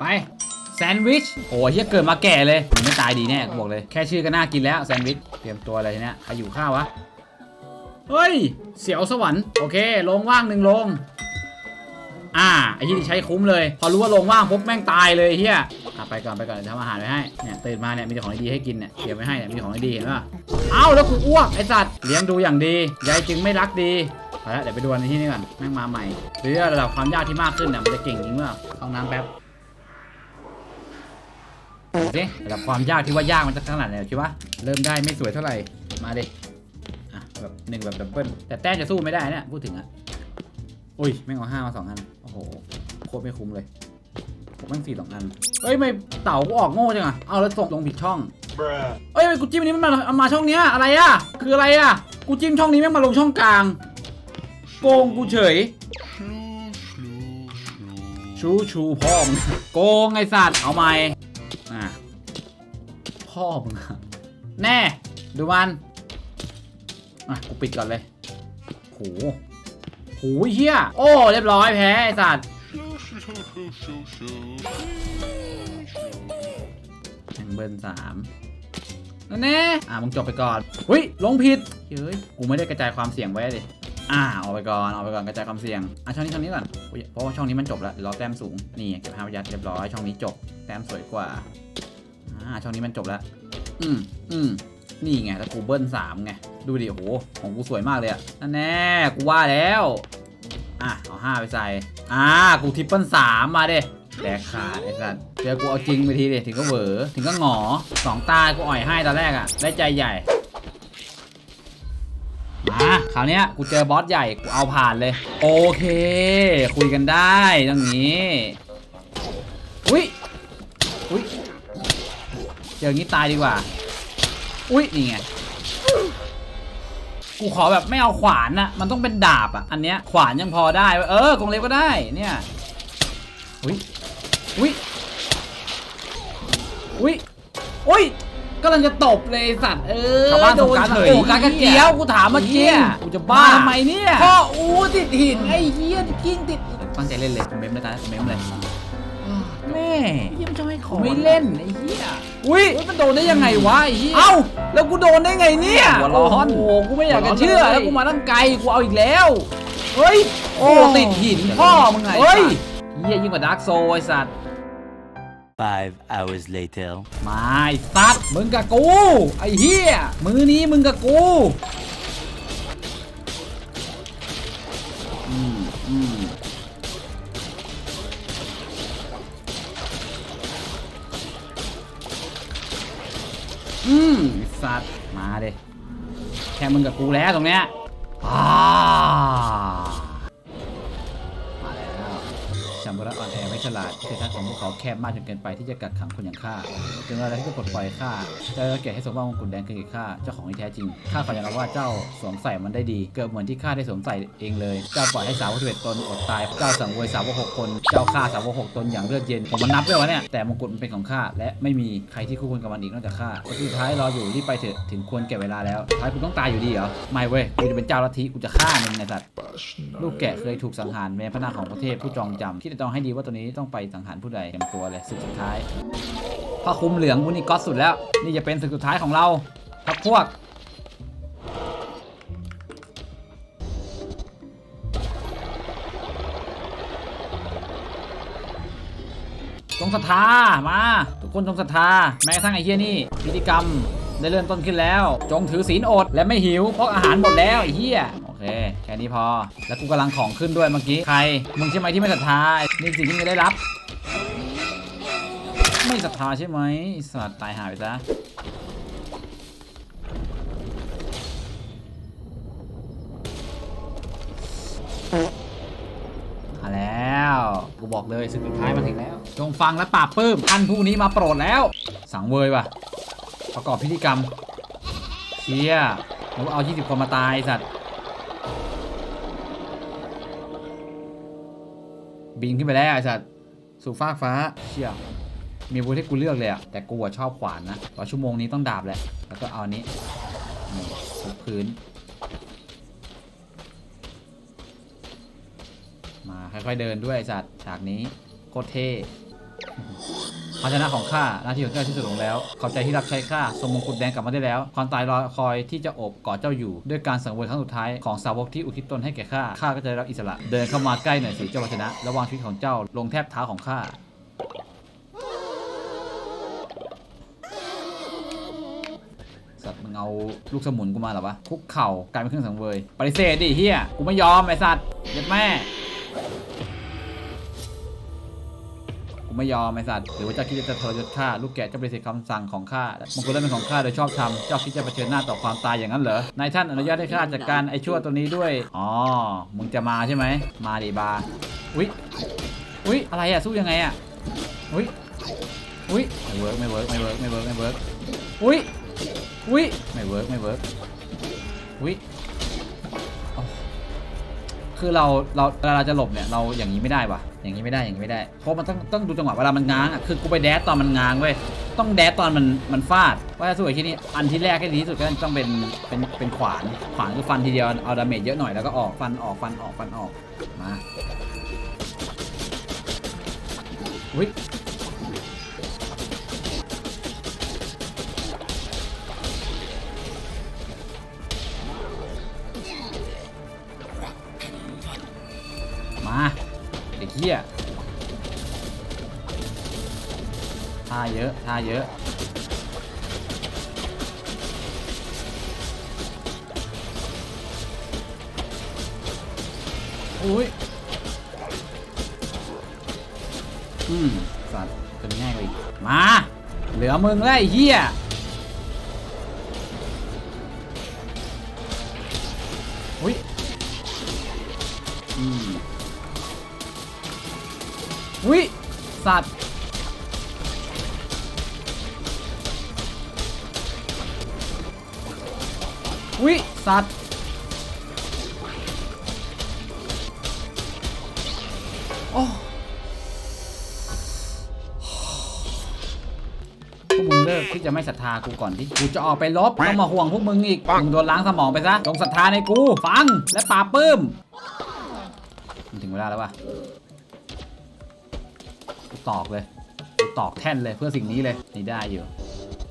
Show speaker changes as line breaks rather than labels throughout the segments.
ไปแซนด์วิช โอ้ยเฮียเกิดมาแก่เลยมึงไม่ตายดีแน่กูบอกเลย แค่ชื่อก็น่ากินแล้วแซนด์วิช เตรียมตัวอะไรทีเนี้ยใครอยู่ข้าววะ เฮ้ย เสียวสวรรค์ โอเค ลงว่างหนึ่งลง อ่า ไอ้ที่ใช้คุ้มเลย พอรู้ว่าลงว่างปุ๊บแม่งตายเลยเฮียอะไปก่อนไปก่อนเดี๋ยวทำอาหารไว้ให้ เนี่ยตื่นมาเนี่ยมีแต่ของดีให้กินเนี่ย เตรียมไว้ให้เนี่ยมีของดีเห็นป่ะเอ้าแล้วกูอ้วกไอ้สัตว์ เลี้ยงดูอย่างดี ยายจึงไม่รักดีไปล้วเดี๋ยวไปดูในที่นี่ก่อน แม่งมาใหม่หรือระดับความยากที่มากขึ้นเนี่ยมันจะเก่งจริงเมื่อเข้าน้ำแป๊บ ดูสิระดับความยากที่ว่ายากมันจะขนาดไหนคิดว่าเริ่มได้ไม่สวยเท่าไหร่ มาเดิอะแบบหนึ่งแบบดับเบิลแต่แต้มจะสู้ไม่ได้เนี่ยพูดถึงอะอุ้ยแม่งเอาห้ามาสองอัน โอ้โห โคตรไม่คุ้มเลยมแม่งสี่สองอัน เฮ้ยไม่เต่ากูออกโง่จังอะเอาแล้วส่งลงผิดช่องเอ้ยไมกูจิ้มอันนี้มันมาเอามาช่องเนี้ยอะไรอะคืออะไรอะกูจิ้มช่องนี้แม่งมาลงช่องกลาง โกงกูเฉย ชูชูพ่องโกงไอสัตว์เอาไหม อะพ่อมึงแน่ ดูมันอะกูปิดก่อนเลยโหโหเฮียโอ้ เรียบร้อยแพ้ไอ้สัตว์แข่งเบิร์นสามนั่นแน่อะมึงจบไปก่อนหุ้ย ลงผิด เฮ้ย กูไม่ได้กระจายความเสี่ยงไว้เลยอ่าเอาไปก่อน เอาไปก่อนกระจายความเสี่ยง อะช่องนี้ช่องนี้ก่อนเพราะว่าช่องนี้มันจบแล้วรอแต้มสูง นี่เก็บห้ายัดเรียบร้อย ช่องนี้จบ แต้มสวยกว่า อ่า ช่องนี้มันจบแล้ว อืมอืมนี่ไงแล้วกูเบิ้ลสามไง ดูดิโอ้โห ของกูสวยมากเลยอะนั่นแน่กูว่าแล้ว อะ เอาห้าไปใส่ อ่า กูทิปเปิลสามมาเด้แดกขาดไอ้สัสเจอกูเอาจริงไปทีเดีถึงก็เหวอถึงก็หงอสองตา กูอ่อยให้ตอนแรกอะได้ใจใหญ่มาคราวเนี้ยกูเจอบอสใหญ่ กูเอาผ่านเลย โอเค คุยกันได้ตรงนี้ อุ้ย อุ้ยเจออย่างนี้ตายดีกว่า อุ้ยนี่ไง กูขอแบบไม่เอาขวานนะมันต้องเป็นดาบอะ อันเนี้ยขวานยังพอได้เว้ยเออกรงเล็บก็ได้ เนี่ย อุ้ย อุ้ย อุ้ย อุ้ยกำลังจะตบเลยไอ้สัตว์เออ
ชาวบ้าน
โด
สงกรานต์เฉย
โอ้การกระเจียวกูถามเมื่อกี้
กูจะบ้า
ทำไมเนี่ย
พ่ออูติดหินไอ้เหี้ยกิ้งติด
ตั้งใจเล่นเลยผมเมมเลยตาผมเมมเลย
แม่เหี้ยมันจะให้ข
กู
อ
ไม่เล่นไอ้เหี้ยอุ้ย
เฮ้ยมันโดนได้ยังไงวะไอ้เหี้ย
เอ้า แล้วกูโดนได้ไงเนี่ย
หัวร้อน
โอ้โหกูไม่อยากจะเชื่อ
หัวร้อน
แล้วกูมาตั้งไกล กูเอาอีกแล้ว เฮ้ยโอ้ติดหินพ่อมึงไง
เฮ้ย
เฮียยิ่งกว่าดาร์กโซไอสัตว์
Five hours later.
มาไอ้สัตว์มึงกับกู ไอ้เฮียมือนี้มึงกับกูอืมอืม อืมไอ้สัตว์มาเด้แค่มึงกับกูแล้วตรงเนี้ยอ้า ชัมบระอ่อนแอไม่ฉลาดเศรษฐาของพวกเขาแคบมากจนเกินไปที่จะกักขังคนอย่างข้าถึงเวลาที่จะปลดปล่อยข้าเจ้าเกียรติให้สมว่ามงกุฎแดงคือข้าเจ้าของที่แท้จริงข้าขออย่างว่าเจ้าสวมใส่มันได้ดี เกิดเหมือนที่ข้าได้สวมใส่เองเลย เจ้าปล่อยให้สาวสิบเอ็ดตนอดตายเจ้าสังเวยสาวหกคน เจ้าฆ่าสาวหกตนอย่างเลือดเย็นผมมันนับด้วยวะเนี่ยแต่มงกุฎมันเป็นของข้าและไม่มีใครที่คู่ควรกับมันอีกนอกจากข้าคนสุดท้ายรออยู่รีบไปเถอะถึงควรแก่เวลาแล้วท้ายกูต้องตายอยู่ดีเหรอไม่เว้ยกูจะเป็นเจ้าลัทธิกูจะฆ่ามึงไอ้สัตว์ลูกแกะเคยถูกสังหารในพระนามของประเทศผู้จองจำคิดต้องให้ดีว่าตัวนี้ต้องไปสังหารผู้ใดเต็มตัวเลยศึกสุดท้ายผ้าคลุมเหลืองวุนี่ก๊อตสุดแล้ว นี่จะเป็นศึกสุดท้ายของเราพักพวกจงศรัทธามา ทุกคนจงศรัทธาแม้กระทั่งไอ้เฮียนี่พิธีกรรมได้เริ่มต้นขึ้นแล้ว จงถือศีลอดและไม่หิวเพราะอาหารหมดแล้วไอ้เฮีย เคแค่นี้พอ แล้วกูกำลังของขึ้นด้วยเมื่อกี้ ใคร มึงใช่ไหมที่ไม่ศรัทธา นี่สิ่งที่มึงได้รับ ไม่ศรัทธาใช่ไหมสัตว์ตายหายไปซะมาแล้ว กูบอกเลยสุดท้ายมาถึงแล้ว จงฟังและปราบปื้มท่านผู้นี้มาโปรดแล้ว สังเวยว่ะ ประกอบพิธีกรรมเชี่ยแล้วเอา 20 คนมาตายสัตว์ บินขึ้นไปแล้วไอ้สัตว์สู่ฟากฟ้าเชี่ยมีอาวุธให้กูเลือกเลยอะแต่กูอะชอบขวานนะต่อชั่วโมงนี้ต้องดาบแหละแล้วก็เอานนี้นี่ทุบพื้น มาค่อยๆเดินด้วยไอ้สัตว์ฉากนี้โคตรเท่ ภาชนะของข้าหน้าที่ของเจ้าที่สุดลงแล้วขอบใจที่รับใช้ข้าทรงมงกุฎแดงกลับมาได้แล้ว ความตายรอคอยที่จะโอบกอดเจ้าอยู่ ด้วยการสังเวยครั้งสุดท้ายของสาวกที่อุทิศตนให้แก่ข้าข้าก็จะได้รับอิสระ เดินเข้ามาใกล้หน่อยสิเจ้าภาชนะระวางชีวิตของเจ้าลงแทบเท้าของข้าสัตว์มึงเอาลูกสมุนกูมาหรอวะคุกเข่า กลายเป็นเครื่องสังเวย ปฏิเสธดิเฮียกูไม่ยอมไอ้สัตว์เย็ดแม่ ไม่ยอมไอ้สัตว์หรือว่าเจ้าคิดจะทรยศข้าลูกแกะจะปฏิเสธคำสั่งของข้ามังกรเล่นเป็นของข้าโดยชอบทำเจ้าคิดจะเผชิญหน้าต่อความตายอย่างนั้นเหรอนายท่านอนุญาตให้ข้าจัดการไอ้ชั่วตัวนี้ด้วยอ๋อมึงจะมาใช่ไหมมาดิบาอุ๊ยอุ๊ยอะไรอะสู้ยังไงอะอุ๊ยอุ๊ยไม่เวิร์กไม่เวิร์กไม่เวิร์กไม่เวิร์กไม่เวิร์กอุ๊ยอุ๊ยไม่เวิร์กไม่เวิร์กอุ๊ยอ๋อคือเราเราเวลาเราจะหลบเนี่ยเราอย่างนี้ไม่ได้วะ อย่างนี้ไม่ได้อย่างนี้ไม่ได้เพราะมันต้องต้องดูจังหวะเวลามันง้างอะคือกูไปแดดตอนมันง้างเว้ยต้องแดดตอนมันมันฟาดว่าะถ้าสวยที่นี่อันที่แรกให้ดีที่สุดก็ต้องเป็นเป็นเป็นขวานขวานคือฟันทีเดียวเอาดาเมจเยอะหน่อยแล้วก็ออกฟันออกฟันออกฟันออกมาอุ้ย เหี้ยท่าเยอะท่าเยอะ อุ้ย อืมสัตว์เป็นง่ายกว่าอีกมา เหลือมึงแล้วไอ้เหี้ย อุ้ยสัตว์อุ้ยสัตว์โอ้พวกมึงเลิกที่จะไม่ศรัทธากูก่อนที่กูจะออกไปลบต้องมาห่วงพวกมึงอีกมึงโดนล้างสมองไปซะจงศรัทธาในกู ฟังและปราบปลื้มมันถึงเวลาแล้ววะ กูตอกเลยกูตอกแท่นเลยเพื่อสิ่งนี้เลยนี่ได้อยู่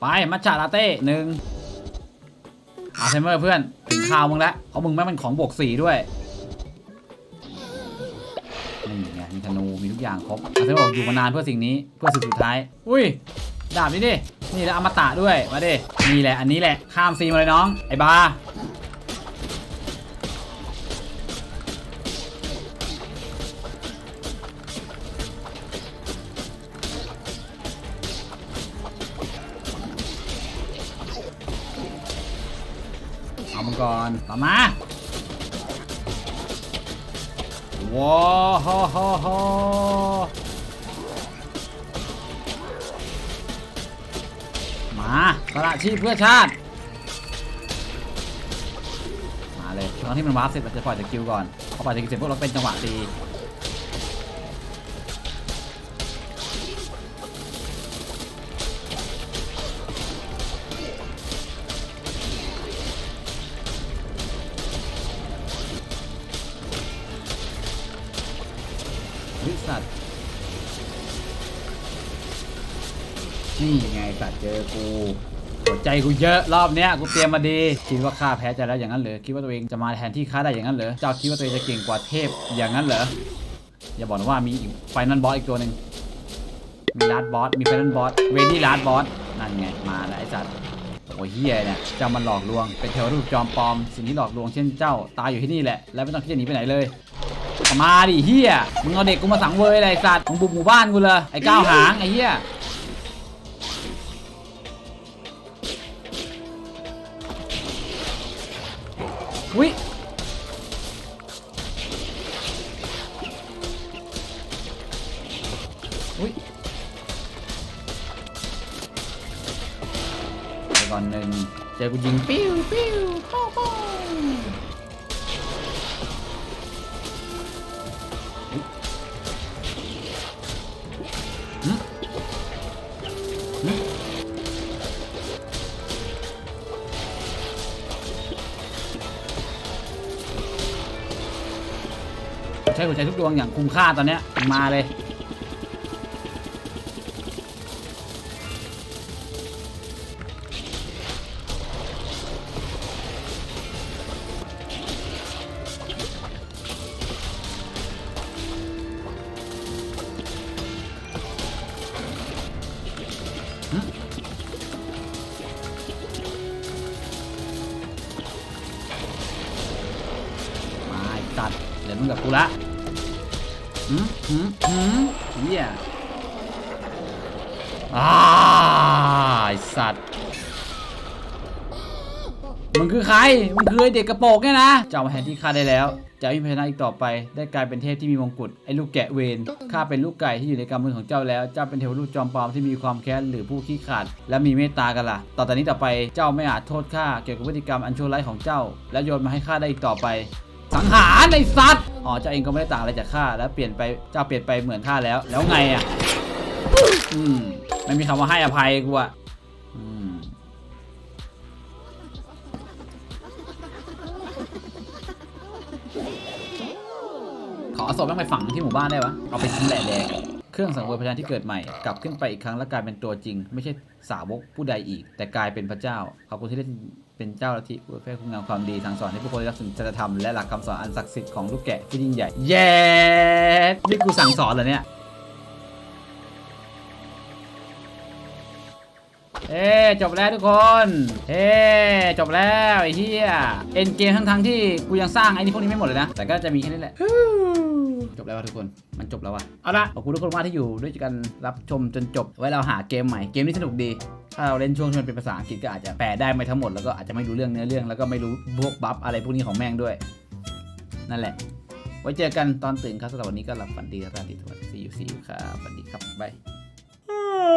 ไปมัชชาลาเต้หนึ่งอาร์เซเมอร์เพื่อนถึงข่าวมึงแล้วเพราะมึงแม่งเป็นของบวกสี่ด้วยนี่ไงมีธนูมีทุกอย่างครบอาร์เซเมอร์บอกอยู่มานานเพื่อสิ่งนี้เพื่อสิ่งสุดท้าย อุ้ยดาบนี่ดินี่แล้วอมตะด้วยมาดินี่แหละอันนี้แหละข้ามซีมาเลยน้องไอ้บา เอามังกรต่อมาว้าฮ่าฮ่าฮ่ามาสละชีพเพื่อชาติ มาเลยตอนที่มันวาร์ปเสร็จเราจะปล่อยสกิลก่อนพอปล่อยสกิลเสร็จพวกเราเป็นจังหวะดี นี่ไงสัตว์เจอกูหัวใจกูเยอะรอบเนี้ยกูเตรียมมาดีคิดว่าข้าแพ้ใจแล้วอย่างนั้นเหรอคิดว่าตัวเองจะมาแทนที่ข้าได้อย่างนั้นเหรอเจ้าคิดว่าตัวเองจะเก่งกว่าเทพอย่างนั้นเหรออย่าบอกนะว่ามีไฟนัลบอสอีกตัวหนึ่งมีลาดบอสมีไฟนัลบอสเวดี้ลาดบอสนั่นไงมาแล้วไอ้สัตว์โอ้ยเฮียเนี่ยเจ้ามันหลอกลวง เป็นเทวรูปจอมปลอม สิ่งที่หลอกลวงเช่นเจ้าตายอยู่ที่นี่แหละ และไม่ต้องคิดจะหนีไปไหนเลย มาดิเฮียมึงเอาเด็กกูมาสังเวยอะไรสัตว์มึงบุกหมู่บ้านกูเลยไอ้ก้าวหางไอ้เฮีย วิวิไปก่อนหนึ่งเจอกูยิงปิ้วปิ้วป้องป้อง ช้หัวใจทุกดวงอย่างคุ้มค่าตอนนี้มาเลย มาจัตเดี๋ยวมึงกับกูละ หืมหืมหืมเฮียอ่าไอสัตว์มึงคือใคร มึงคือไอเด็กกระโปรงเนี่ยนะ เจ้ามาแทนที่ข้าได้แล้ว จะไม่พยานะอีกต่อไป ได้กลายเป็นเทพที่มีมงกุฎ ไอ้ลูกแกะเวนข้าเป็นลูกไก่ที่อยู่ในกำมือของเจ้าแล้ว เจ้าเป็นเทวรูปจอมปลอมที่มีความแค้นหรือผู้ขี้ขลาด และมีเมตตากันล่ะ ต่อแต่นี้ต่อไป เจ้าไม่อาจโทษข้าเกี่ยวกับพฤติกรรมอันชั่วร้ายของเจ้า และโยนมาให้ข้าได้อีกต่อไป สังหารในสัตว์อ๋อเจ้าเองก็ไม่ได้ต่างอะไรจากข้าแล้วเปลี่ยนไปเจ้าเปลี่ยนไปเหมือนข้าแล้ว แล้วไงอะอืมไม่มีคำว่าให้อภัยกูอะอืมขอศพแม่งไปฝังที่หมู่บ้านได้ปะเอาไปทิ้งแหล่แดง เครื่องสังเวยพยานที่เกิดใหม่ กลับขึ้นไปอีกครั้งและกลายเป็นตัวจริง ไม่ใช่สาวกผู้ใดอีก แต่กลายเป็นพระเจ้าขอบคุณที่ได้เป็นเจ้าลัทธิเพื่อเพื่อคุณงามความดีสั่งสอนให้ผู้คนได้รับสิ่งจริยธรรมและหลักคำสอนอันศักดิ์สิทธิ์ของลูกแกะที่ยิ่งใหญ่เย้นี่กูสั่งสอนเหรอเนี่ยเอ้จบแล้วทุกคน เอ้จบแล้วไอ้เหี้ยเอ็นเกมทั้งทั้งๆที่กูยังสร้างไอ้นี่พวกนี้ไม่หมดเลยนะ แต่ก็จะมีแค่นี้แหละ จบแล้วว่ะทุกคน มันจบแล้วว่ะ เอาละขอบคุณทุกคนมากที่อยู่ด้วยกันรับชมจนจบ ไว้เราหาเกมใหม่ เกมนี้สนุกดี ถ้าเราเล่นช่วงที่มันเป็นภาษาอังกฤษก็อาจจะแปลได้ไม่ทั้งหมด แล้วก็อาจจะไม่รู้เรื่องเนื้อเรื่อง แล้วก็ไม่รู้พวกบัฟอะไรพวกนี้ของแม่งด้วย นั่นแหละ ไว้เจอกันตอนตื่นครับสำหรับวันนี้ก็หลับฝันดีราตรีสวัสดิ์ซีอูซีครับฝันดีครับบ๊าย